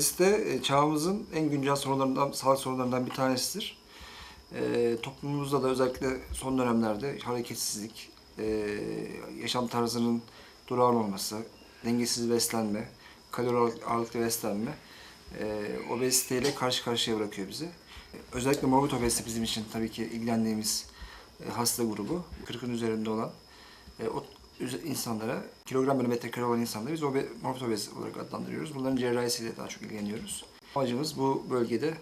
Obezite e, çağımızın en güncel sorunlarından, sağlık sorunlarından bir tanesidir. E, toplumumuzda da özellikle son dönemlerde hareketsizlik, e, yaşam tarzının durağan olması, dengesiz beslenme, kalori ağırlık- ağırlıklı beslenme e, obeziteyle karşı karşıya bırakıyor bizi. E, Özellikle morbid obezite bizim için tabii ki ilgilendiğimiz e, hasta grubu. 40'ın üzerinde olan e, insanlara, kilogram bölü metrekare olan insanları biz morbid obez olarak adlandırıyoruz. Bunların cerrahisiyle daha çok ilgileniyoruz. Amacımız bu bölgede,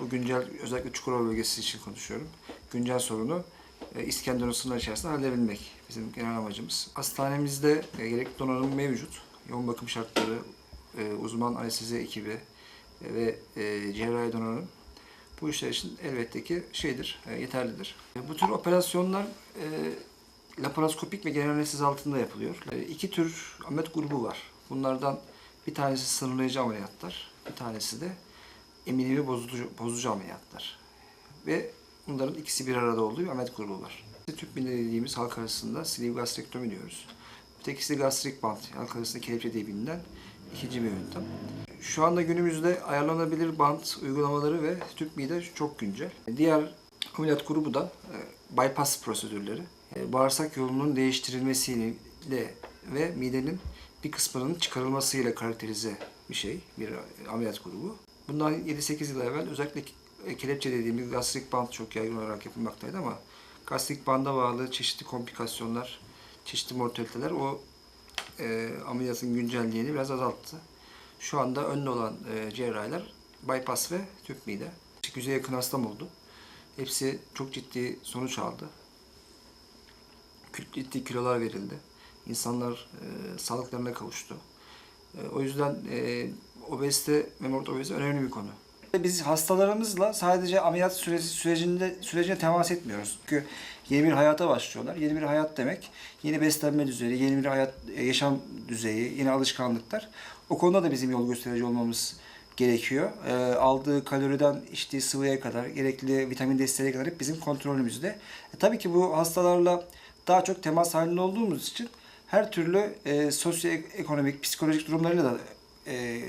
bu güncel, özellikle Çukurova bölgesi için konuşuyorum. Güncel sorunu e, İskenderun sınırları içerisinde halledebilmek bizim genel amacımız. Hastanemizde e, gerekli donanım mevcut. Yoğun bakım şartları, e, uzman anestezi ekibi ve cerrahi donanım bu işler için elbette ki şeydir, yeterlidir. Bu tür operasyonlar laparoskopik ve genel anestezi altında yapılıyor. E, İki tür ameliyat grubu var. Bunlardan bir tanesi sınırlayıcı ameliyatlar, bir tanesi de eminimi bozucu, bozucu ameliyatlar. Ve bunların ikisi bir arada olduğu bir ameliyat grubu var. Tüp mide dediğimiz halk arasında sleeve gastrektomi diyoruz. Ötekisi de gastrik bant, halk arasında kelepçe diye bilinen ikinci bir yöntem. Şu anda günümüzde ayarlanabilir bant uygulamaları ve tüp mide çok güncel. Diğer ameliyat grubu da e, bypass prosedürleri. E, bağırsak yolunun değiştirilmesiyle ve midenin bir kısmının çıkarılmasıyla karakterize bir şey, bir ameliyat grubu. Bundan 7-8 yıl evvel özellikle ke- kelepçe dediğimiz gastrik band çok yaygın olarak yapılmaktaydı ama gastrik banda bağlı çeşitli komplikasyonlar, çeşitli mortaliteler o e, ameliyatın güncelliğini biraz azalttı. Şu anda önde olan e, cerrahiler bypass ve tüp mide. Yüze yakın hastam oldu. Hepsi çok ciddi sonuç aldı. Ciddi kilolar verildi. İnsanlar e, sağlıklarına kavuştu. E, o yüzden e, obezite ve morbid obezite önemli bir konu. Biz hastalarımızla sadece ameliyat süreci sürecinde sürecine temas etmiyoruz. Çünkü yeni bir hayata başlıyorlar. Yeni bir hayat demek yeni beslenme düzeyi, yeni bir hayat e, yaşam düzeyi, yeni alışkanlıklar. O konuda da bizim yol gösterici olmamız gerekiyor. E, aldığı kaloriden içtiği sıvıya kadar, gerekli vitamin desteğine kadar hep bizim kontrolümüzde. E, tabii ki bu hastalarla daha çok temas halinde olduğumuz için her türlü e, sosyoekonomik, psikolojik durumlarıyla da e,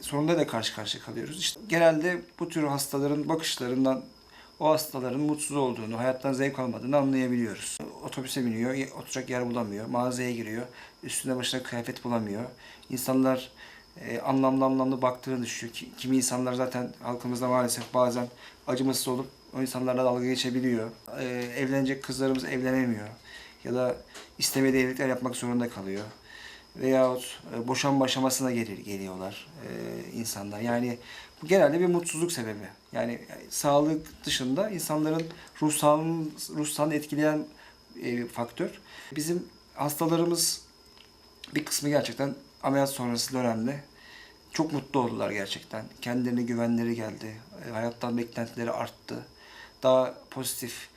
sorunlarla da karşı karşıya kalıyoruz. İşte genelde bu tür hastaların bakışlarından o hastaların mutsuz olduğunu, hayattan zevk almadığını anlayabiliyoruz. Otobüse biniyor, oturacak yer bulamıyor, mağazaya giriyor, üstüne başına kıyafet bulamıyor. İnsanlar e, anlamlı anlamlı baktığını düşüyor. Ki- Kimi insanlar zaten halkımızda maalesef bazen acımasız olup o insanlarla dalga geçebiliyor. E, evlenecek kızlarımız evlenemiyor. Ya da istemediği evlilikler yapmak zorunda kalıyor. Veyahut e, boşanma aşamasına gelir, geliyorlar e, insanlar. Yani bu genelde bir mutsuzluk sebebi. Yani e, sağlık dışında insanların ruh sağlığını, ruh sağlığını etkileyen e, faktör. Bizim hastalarımız bir kısmı gerçekten ameliyat sonrası dönemde çok mutlu oldular gerçekten. Kendilerine güvenleri geldi. E, Hayattan beklentileri arttı. Daha pozitif.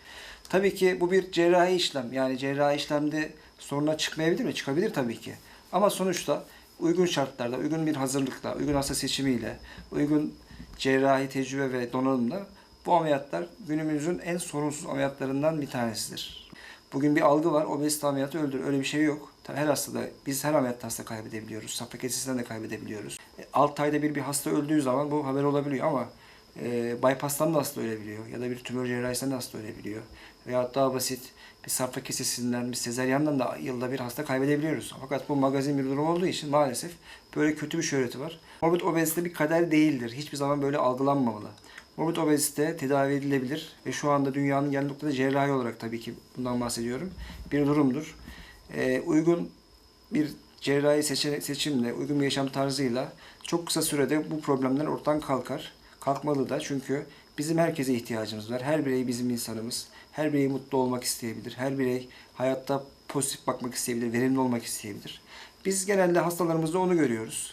Tabii ki bu bir cerrahi işlem. Yani cerrahi işlemde sorunlar çıkmayabilir mi? Çıkabilir tabii ki. Ama sonuçta uygun şartlarda, uygun bir hazırlıkla, uygun hasta seçimiyle, uygun cerrahi tecrübe ve donanımla bu ameliyatlar günümüzün en sorunsuz ameliyatlarından bir tanesidir. Bugün bir algı var, obezite ameliyatı öldür. Öyle bir şey yok. Tabii her hastada, biz her ameliyatta hasta kaybedebiliyoruz. Safra kesesinden de kaybedebiliyoruz. 6 ayda bir bir hasta öldüğü zaman bu haber olabiliyor ama e, bypass'tan da hasta ölebiliyor. Ya da bir tümör cerrahisinden de hasta ölebiliyor. Veya daha basit bir safra kesesinden, bir sezeryandan da yılda bir hasta kaybedebiliyoruz. Fakat bu magazin bir durum olduğu için maalesef böyle kötü bir şöhreti var. Morbid obezite bir kader değildir. Hiçbir zaman böyle algılanmamalı. Morbid obezite tedavi edilebilir ve şu anda dünyanın geldiği noktada cerrahi olarak tabii ki bundan bahsediyorum. Bir durumdur. Ee, uygun bir cerrahi seçimle, uygun bir yaşam tarzıyla çok kısa sürede bu problemler ortadan kalkar. Kalkmalı da çünkü bizim herkese ihtiyacımız var. Her birey bizim insanımız. Her birey mutlu olmak isteyebilir. Her birey hayatta pozitif bakmak isteyebilir, verimli olmak isteyebilir. Biz genelde hastalarımızda onu görüyoruz.